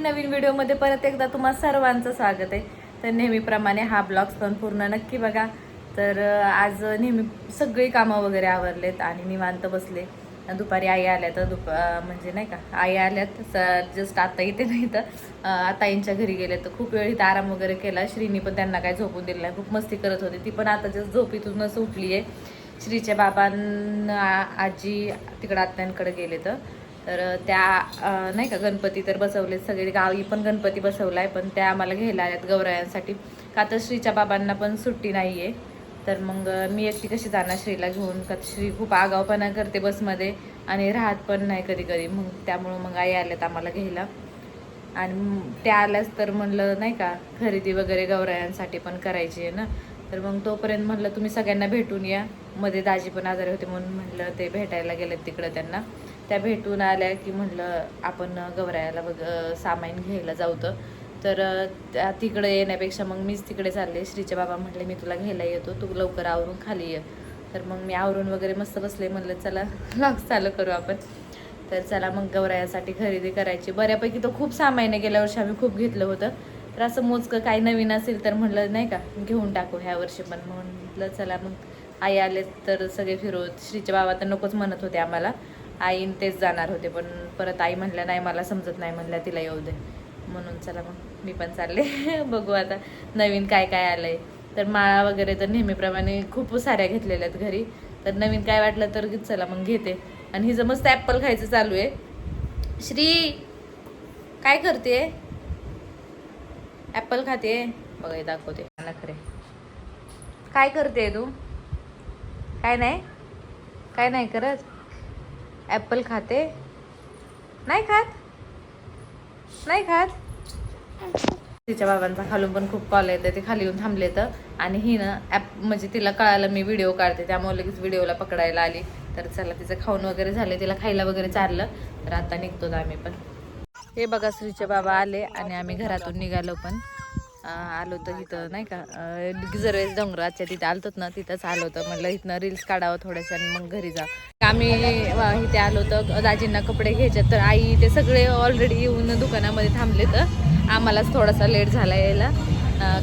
नवीन व्हिडिओमध्ये परत एकदा तुम्हा सर्वांचं स्वागत आहे. तर नेहमीप्रमाणे हा ब्लॉग्स पण पूर्ण नक्की बघा. तर आज नेहमी सगळी कामं वगैरे आवरलेत आणि निवांत बसले. दुपारी आई आल्या तर दुप म्हणजे नाही का आई आल्यात जस्ट आता इथे नाही तर आताईंच्या घरी गेले. तर खूप वेळ इथं आराम वगैरे केला. श्रीनी पण त्यांना काय झोपून दिलं नाही. खूप मस्ती करत होती. ती पण आता जस्ट झोपीतूनच उठली आहे श्रीच्या बाबांना आजी तिकडं आत्यांकडे गेले तर. तर त्या नाही का गणपती तर बसवले सगळे. गावी पण गणपती बसवला आहे पण त्या आम्हाला घ्यायला आल्यात गौरायांसाठी. का तर श्रीच्या बाबांना पण सुट्टी नाही आहे तर मग मी एकटी कशी जाणार श्रीला घेऊन? का श्री खूप आगावपणा करते बसमध्ये आणि राहत पण नाही कधी कधी मग त्यामुळं मग आई आल्यात आम्हाला घ्यायला. आणि त्या आल्यास तर म्हणलं नाही का खरेदी वगैरे गौरायांसाठी पण करायची आहे ना. तर मग तोपर्यंत म्हणलं तुम्ही सगळ्यांना भेटून या. मध्ये दाजी पण आजारी होते म्हणून म्हणलं ते भेटायला गेलेत तिकडं त्यांना. त्या भेटून आल्या की म्हणलं आपण गवरायाला बघ सामाईन सामान घ्यायला जाऊ तर त्या तिकडे येण्यापेक्षा मग मीच तिकडे चालले. श्रीचे बाबा म्हटले मी तुला घ्यायला येतो. तू लवकर आवरून खाली ये. तर मग मी आवरून वगैरे मस्त बसले. म्हणलं चला व्लॉग चालू करू आपण. तर चला मग गवरायासाठी खरेदी करायची. बऱ्यापैकी तो खूप सामान गेल्या वर्षी आम्ही खूप घेतलं होतं. तर असं मोजकं काही नवीन असेल तर म्हटलं नाही का घेऊन टाकू ह्या वर्षी पण. म्हटलं चला मग. आई आले तर सगळे फिरवत. श्रीचे बाबा तर नकोच म्हणत होते आम्हाला. आईन तेच जाणार होते पण परत आई म्हणल्या नाही मला समजत नाही म्हणल्या तिला येऊ दे. म्हणून चला मग मी पण चालले. बघू आता नवीन काय काय आलंय. तर माळा वगैरे तर नेहमीप्रमाणे खूप साऱ्या घेतलेल्या आहेत घरी. तर नवीन काय वाटलं तर चला मग घेते. आणि हिचं मस्त ॲप्पल खायचं चालू आहे. श्री काय करते? ॲप्पल खाते? बघा हे दाखवते. नखरे काय करते तू? काय नाही? काय नाही करत? ॲप्पल खाते? नाही खात? नाही खात? तिच्या बाबांचा खालून पण खूप कॉल येते ते खाली येऊन थांबले तर आणि ही ना ॲप म्हणजे तिला कळायला मी व्हिडिओ काढते. त्यामुळे लगेच व्हिडिओला पकडायला आली. तर चला तिचं खाऊन वगैरे झाले तिला खायला वगैरे चाललं तर आता निघतो आम्ही पण. हे बघा श्रीचे बाबा आले आणि आम्ही घरातून निघालो पण. आलो तर तिथं नाही का? गिजरवेस डोंगराच्या तिथे आलतोत ना तिथंच आलो होतं. म्हटलं इथनं रील्स काढावं थोड्याशा आणि मग घरी जा आम्ही इथे आलो तर दाजींना कपडे घ्यायचे. तर आई ते सगळे ऑलरेडी येऊन दुकानामध्ये थांबले तर आम्हालाच थोडासा लेट झाला यायला.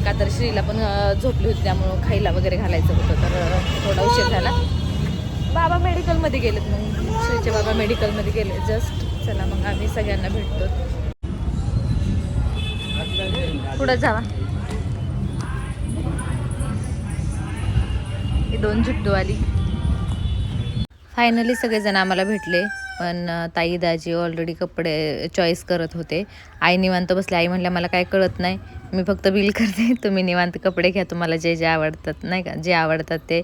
का तर श्रीला पण झोपली होती त्यामुळं खायला वगैरे घालायचं होतं. तर थोडा उशीर झाला. बाबा मेडिकलमध्ये गेलेत मग. श्रीचे बाबा मेडिकलमध्ये गेले. जस्ट चला मग आम्ही सगळ्यांना भेटतो. पुढं जावा. ही दोन जुट्टू आली. फायनली सगळेजण आम्हाला भेटले पण ताई दाजी ऑलरेडी कपडे चॉईस करत होते. आई निवांत बसले. आई म्हणल्या मला काय कळत नाही. मी फक्त बिल करते तुम्ही निवांत कपडे घ्या तुम्हाला जे जे आवडतात नाही का? जे आवडतात ते.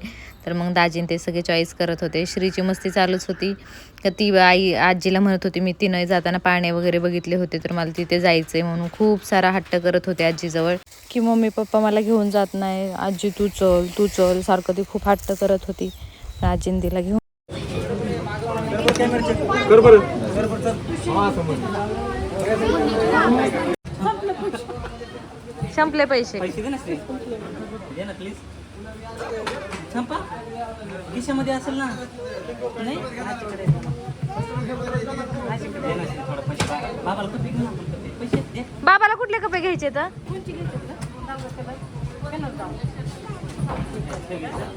तर मग दाजीन ते सगळे चॉईस करत होते. श्रीची मस्ती चालूच होती. का ती आई आजीला म्हणत होती मी तिनं जाताना पाणी वगैरे बघितले होते तर मला तिथे जायचंय म्हणून खूप सारा हट्ट करत होते आजीजवळ. की मम्मी पप्पा मला घेऊन जात नाही. आजी तू चल तू चल. सारखं ती खूप हट्ट करत होती. आजीन तिला घेऊन संपले पैसे. पैसे दे ना श्री. दे ना प्लीज संपा. खिशामध्ये असेल ना. नाही? बाबाला कुठले कपडे घ्यायचे तर?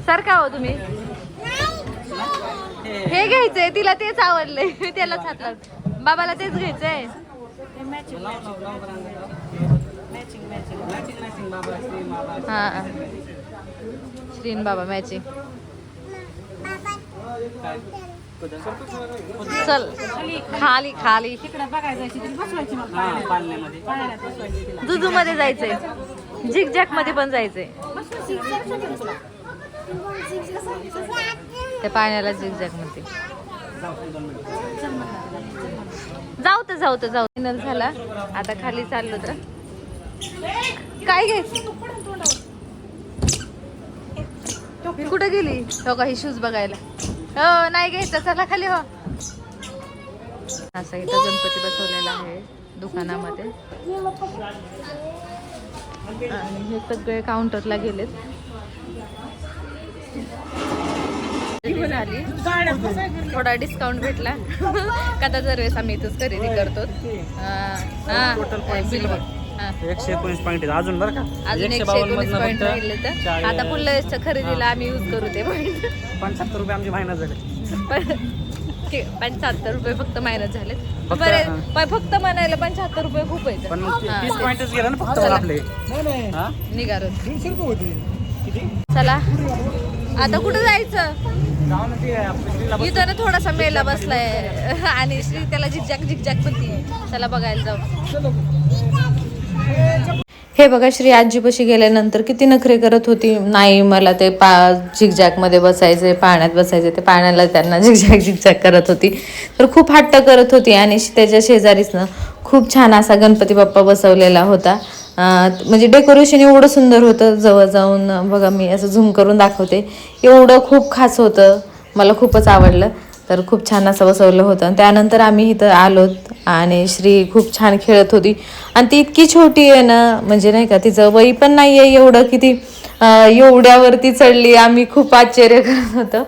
सारखा हो तुम्ही. हे हे घ्यायचंय तिला तेच आवडलंय. मी त्यालाच हात लावते. बाबाला तेच घ्यायचंय लाव, लाव, लाव बरं अंगावर. मॅचिंग मॅचिंग मॅचिंग मॅचिंग बाबा श्री बाबा हा श्रीन बाबा मॅचिंग चल खाली खाली। दुधू मध्ये जायचंय. झिक जॅकमध्ये पण जायचंय. त्या पाण्याला झिक जॅकमध्ये जाऊ तर जाऊ तर जाऊ. फायनल झाला. आता खाली चाललो तर. काय घ्यायचं मी कुठे गेली? हो का ही शूज बघायला. हो नाही घ्यायचं. चला खाली हो. असा इथं गणपती बसवलेला आहे दुकानामध्ये. आणि हे सगळे काउंटरला गेलेत. झाली. थोडा डिस्काउंट भेटला. कदा जर आम्ही इथंच खरेदी करतो. बिल बघ. एकशे एकोणीस पॉईंट अजून बरं का? अजून एकशे एकोणीस पॉईंट राहिले तर. आता पुन्हा खरेदीला आम्ही यूज करू ते पॉईंट पंच्याहत्तर रुपये आमचे मायनस झाले. पंच्याहत्तर रुपये फक्त मायनस झाले. फक्त, बरे. पण फक्त म्हणायला पंच्याहत्तर रुपये खूप आहेत. पण हा, तीस. पॉईंटच गेला ना फक्त आपले. हा? दीडशे रुपये होते. किती? चला. आता कुठं जायचं? जाऊ ना ते आपल्या स्त्रीला बस- इथं ना थोडासा मेला बसलाय. आणि श्री त्याला झिकझॅक झिकझॅक पण ती. चला बघायला जाऊ. हे बघा श्री आजीपाशी गेल्यानंतर किती नखरे करत होती. नाही मला ते पा झिकझॅकमध्ये बसायचे पाण्यात बसायचे ते पाण्याला त्यांना झिकझॅक झिकझॅक करत होती. तर खूप हट्ट करत होती आणि त्याच्या शेजारीचनं खूप छान असा गणपती बाप्पा बसवलेला होता. म्हणजे डेकोरेशन एवढं सुंदर होतं. जवळ जाऊन बघा मी असं झूम करून दाखवते. एवढं खूप खास होतं. मला खूपच आवडलं. तर खूप छान असं बसवलं होतं. आणि त्यानंतर आम्ही इथं आलोत आणि श्री खूप छान खेळत होती. आणि ती इतकी छोटी आहे ना म्हणजे नाही का तिचं वय पण नाही आहे एवढं की ती एवढ्यावरती चढली. आम्ही खूप आश्चर्य करत होतं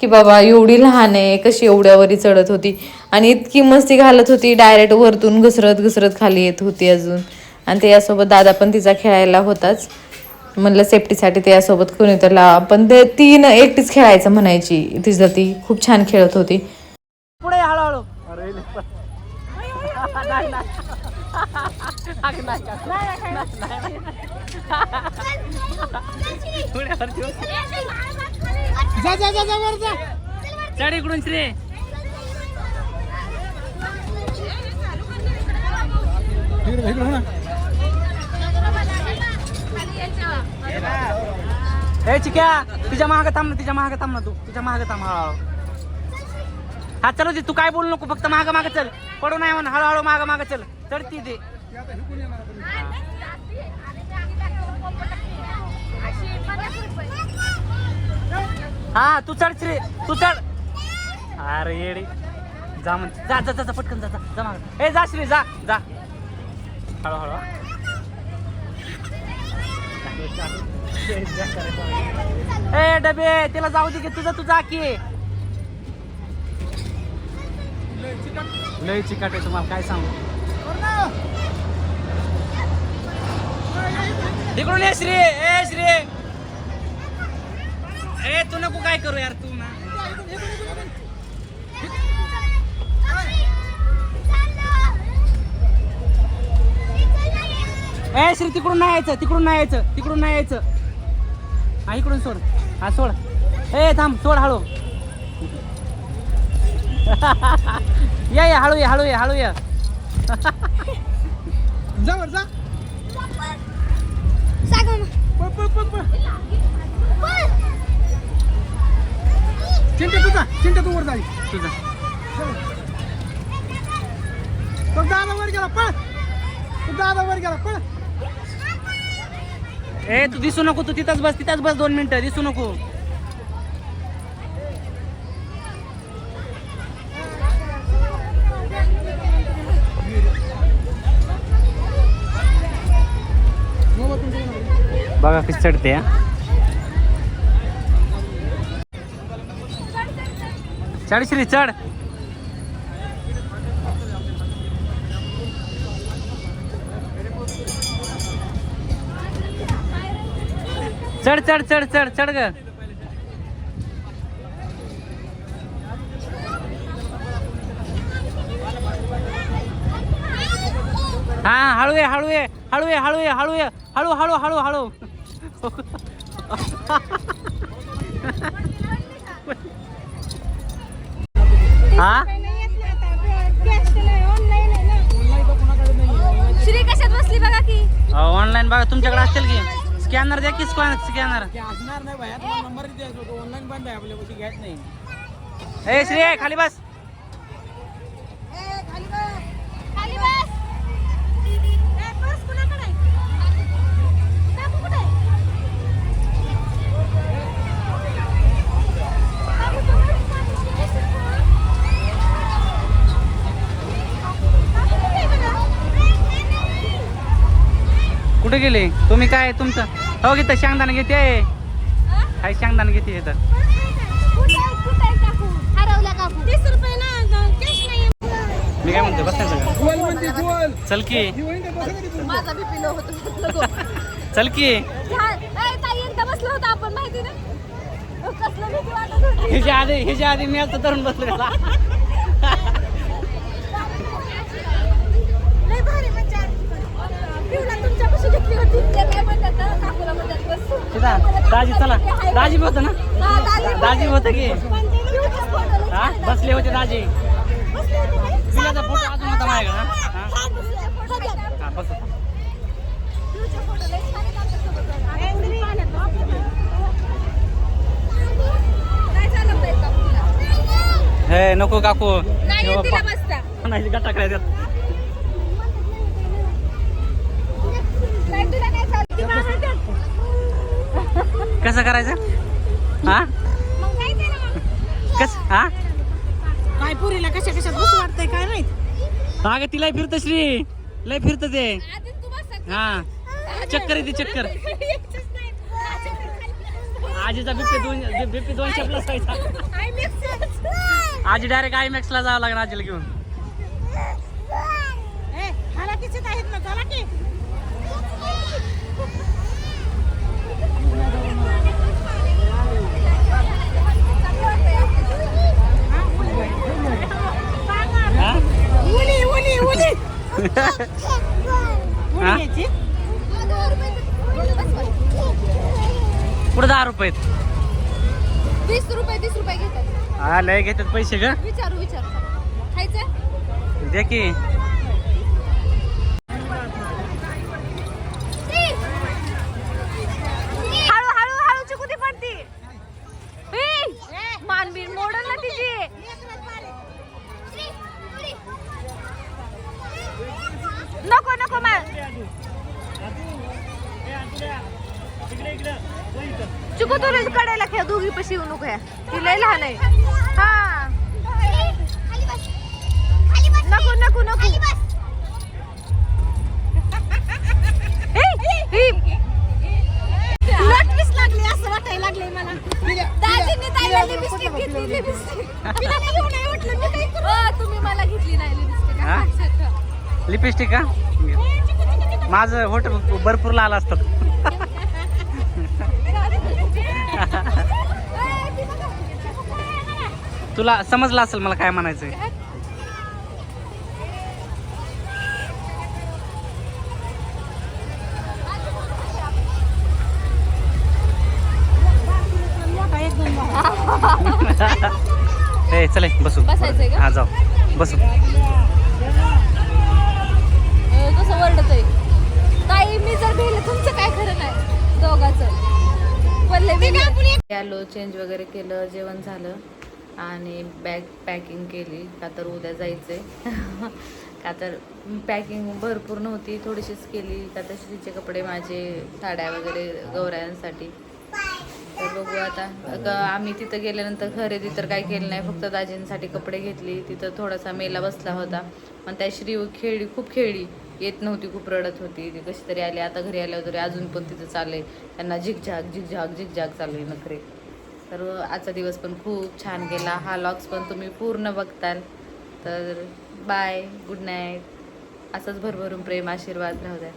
की बाबा एवढी लहान आहे कशी एवढ्यावरी चढत होती. आणि इतकी मस्ती घालत होती डायरेक्ट वरतून घसरत घसरत खाली येत होती अजून. आणि त्याच्यासोबत दादा पण तिचा खेळायला होताच. म्हणलं सेफ्टीसाठी त्यासोबत कोणी तर लावा पण ते ती न एकटीच खेळायचं म्हणायची. तिचं ती खूप छान खेळत होती. पुढे हळूहळू. जा जा जा जा वर जा. चढ इकडून श्री. इकडे हो चिक्या तिच्या महाग थांब ना तिच्या महाग थांब ना तू. तिच्या महाग थांब. हळूहळू हा चलो दे तू काय बोलू नको फक्त माग माग चल. पडू नाही म्हणून हळूहळू माग माग चल. चढती ते हा तू चढ श्री तू चढ. अरे येडी. जा म्हण जा जा जा जा, पटकन जा जा जा मागं. ए जा श्री जा जा. हळूहळू. ए डबे तिला जाऊ दे की तुझं तू जा की लय चिकट आहे तुम्हाला काय सांगू? तिकडून ये श्री ए श्री. ए तू नको काय करू यार तू ना. ए श्री तिकडून नाही यायचं तिकडून नाही यायचं तिकडून नाही यायचं. हा इकडून सोड. हा सोड. ए थांब सोड हळू. या या हळू ये हळू ये हळू ये. जा वर जा. पळ पळ पळ पळ. चिंटे तुझा चिंटे तू वर जाई तुझं तो दादा वर गेला पळ. तो दादा वर गेला पळ. ए तू दिसू नको तू तिथंच बस तिथंच बस दोन मिनिटं दिसू नको. बघा कशी चढते चढ श्री चढ. चढ चढ चढ चढ चढ ग हा हळू ये हळू ये हळू ये हळू ये हळू ये हळू हळू हळू हळू हा? श्री कशात बसली बघा की। ऑनलाईन बघा तुमच्याकडे असतील की? स्कॅनर द्या की स्कॅनर? असणार नाही आता नंबर द्यायचा ऑनलाईन बंद आहे आपल्या घ्यायच नाही. ए श्री खाली बस. कुठे गेले? तुम्ही काय तुमचं? हो घेत शेंगदाण घेते आहे काय शेंगदाणा घेते तर मी काय म्हणतो बस चल की. चल की. हिच्या आधी हिच्या आधी मी आता तरुण बसलो दाजी चला दाजी होतं ना दाजी होतं की हा. बसले होते दाजी? पिल्याचा फोटो अजून होता माझ्याकडे हा? हा. हा photo लय छान आहेत आमच्यासोबत. आता तुम्ही पाण्यात ना आपल्या. काय झालं बाई काकूला? हे नको काकू नाही हे येत तिला बाप्पा. बसता. नाही गटाकडे देत काय तुला काय झालं? ती मागं ठेव. कसं करायचं हा मग काय केलं मग? कस हा काय पुरीला कशा कशात बसू वाटतंय काय माहीत अगं तिला फिरत श्री लय फिरत ते आधी तू बस. हा चक्कर येते चक्कर नाही. आजीचा बिप्पी दोन बिप्पी दोनशे प्लस व्हायचा. आजी डायरेक्ट आय मॅक्सला जावं लागणार आजीला घेऊन आहेत ना की पुढे दहा रुपये. वीस रुपये तीस रुपये घेतात. हा लय घेतात पैसे ग. विचारू विचारू. खायचं दे की हळू हळू हळू चिकुती पडती मानबीन मोडल ना तिची नको नको मा चिकू तुला कडेला खेळ दोघी पशी येऊ नको ह्या. ती लय लहान आहे. हा. नको नको नको. लटवीस लागली असं वाटायला लागले मला. दाजींनी ताईला लिपस्टिक घेतली लिपस्टिक तिला नाही घेऊन नाही वाटलं मी काय करू? तुम्ही मला घेतली नाही लिपस्टिक हा? लिपस्टिक का? माझं होटल भरपूर आलं असतात तुला समजलं असेल मला काय म्हणायचंय. ए चले बसू? हा जाऊ. बसू. कसं वरडत आहे ताई मी जर भेले तुमचं काय खरं नाही? दोघाचं. आलो चेंज वगैरे केलं जेवण झालं आणि बॅग पॅकिंग केली. का तर उद्या जायचंय. का तर पॅकिंग भरपूर नव्हती थोडीशीच केली. का तर श्रीचे कपडे माझे साड्या वगैरे गौरायांसाठी तर बघू आता. आम्ही तिथं गेल्यानंतर खरेदी तर काय केलं नाही. फक्त दाजींसाठी कपडे घेतली. तिथं थोडासा मेला बसला होता. पण त्या श्री खेळली खूप खेळली येत नव्हती खूप रडत होती. ती कशी तरी आली आता घरी आल्यावर तरी अजून पण तिथं चाललंय. त्यांना झिकझाक झिकझाक झिकझाक चालू आहे नखरे. तर आजचा दिवस पण खूप छान गेला. हा लॉक्स पण तुम्ही पूर्ण बघताल. तर बाय गुड नाईट असंच भरभरून प्रेम आशीर्वाद राहू द्या.